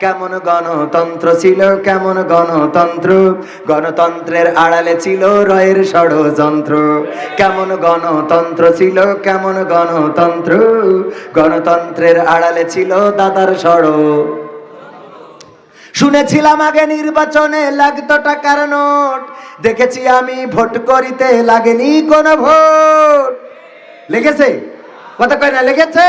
কেমন গণতন্ত্র ছিল, কেমন গণতন্ত্র? গণতন্ত্রের আড়ালে ছিল রয়ের ষড়যন্ত্র। কেমন গণতন্ত্র ছিল, কেমন গণতন্ত্র? গণতন্ত্রের আড়ালে ছিল দাদার ষড়। শুনেছিলাম আগে নির্বাচনে লাগতো টাকার নোট। দেখেছি আমি ভোট করিতে লাগেনি কোনো ভোট। লেগেছে? কথা কয় না, লেগেছে?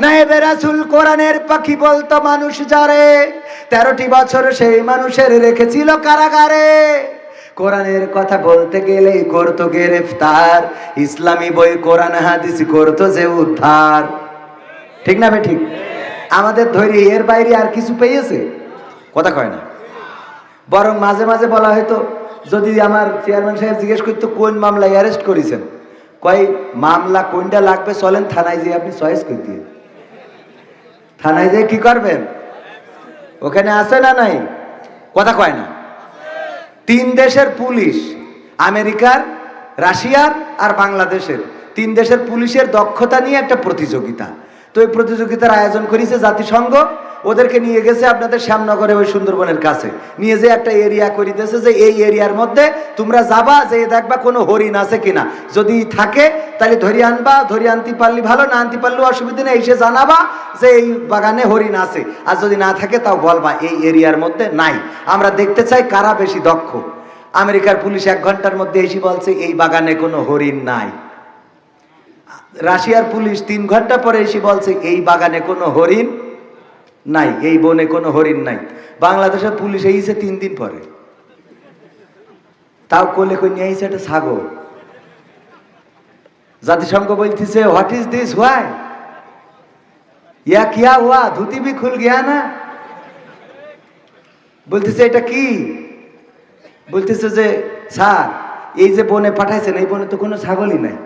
নায়েবে রাসুল কোরআনের পাখি বলতো, মানুষ যারে তেরোটি বছর সেই মানুষের রেখেছিল কারাগারে। কোরআনের কথা বলতে গেলেই করতো গ্রেফতার। ইসলামী বই, কোরআন, হাদিস করতো যে উদ্ধার। ঠিক না ঠিক? আমাদের ধৈর্য এর বাইরে আর কিছু পেয়েছে? কথা কয় না। বরং মাঝে মাঝে বলা হয়তো যদি আমার চেয়ারম্যান সাহেব জিজ্ঞেস করতো, কোন মামলায় অ্যারেস্ট করেছেন? কয়, মামলা কোনটা লাগবে চলেন থানায় যেয়ে আপনি চয়েস করে দিয়ে থানায় যেয়ে কি করবেন? ওখানে আছে না নাই? কথা কয় না। তিন দেশের পুলিশ, আমেরিকার, রাশিয়ার আর বাংলাদেশের। তিন দেশের পুলিশের দক্ষতা নিয়ে একটা প্রতিযোগিতা। তো এই প্রতিযোগিতার আয়োজন করেছে জাতিসংঘ। ওদেরকে নিয়ে গেছে আপনাদের শ্যামনগরে ওই সুন্দরবনের কাছে। নিয়ে যে একটা এরিয়া করে দিয়েছে যে এই এরিয়ার মধ্যে তোমরা যাবা যে দেখবা কোনো হরিণ আছে কিনা। যদি থাকে, তাহলে ধরি আনবা, ধরি আনতে পারলি ভালো, না আনতে পারলেও অসুবিধা নেই, এসে জানাবা যে এই বাগানে হরিণ আছে। আর যদি না থাকে, তাও বলবা, এই এরিয়ার মধ্যে নাই। আমরা দেখতে চাই কারা বেশি দক্ষ। আমেরিকার পুলিশ এক ঘণ্টার মধ্যে এসে বলছে, এই বাগানে কোনো হরিণ নাই। রাশিয়ার পুলিশ তিন ঘণ্টা পরে এসে বলছে, এই বাগানে কোনো হরিণ নাই, এই বনে কোনো হরিণ নাই। বাংলাদেশের পুলিশ এইছে তিন দিন পরে। তাও কোলে কই নিয়ে আইছে একটা ছাগল। জাতিসংঘ বলতেছে হোয়াট ইজ দিস হোয়াই ইয়া কিয়া হুয়া? ধুতি ভি খুল গিয়া না? বলতেছে, এটা কি? বলতেছে যে, স্যার, এই যে বনে পাঠাইছেন, এই বনে তো কোনো ছাগলই নাই।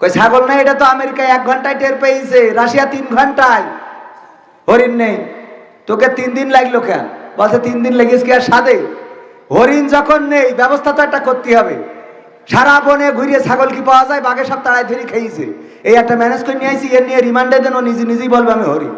কই ছাগল নাই, এটা তো আমেরিকায় এক ঘন্টায় টের পেয়েছে, রাশিয়া তিন ঘন্টায়। হরিণ নেই। তোকে তিন দিন লাগল কেন? বলছে, তিন দিন লেগেছে কি আর সাদে হরিণ যখন নেই, ব্যবস্থা তো একটা করতে হবে। সারা বনে ঘুরিয়ে ছাগল কি পাওয়া যায়? বাঘে সব তাড়াই ধরে খেয়েছে। এই একটা ম্যানেজ করে নিয়ে এর নিয়ে রিমান্ডে দেন, ও নিজে নিজেই বলবে আমি হরিণ।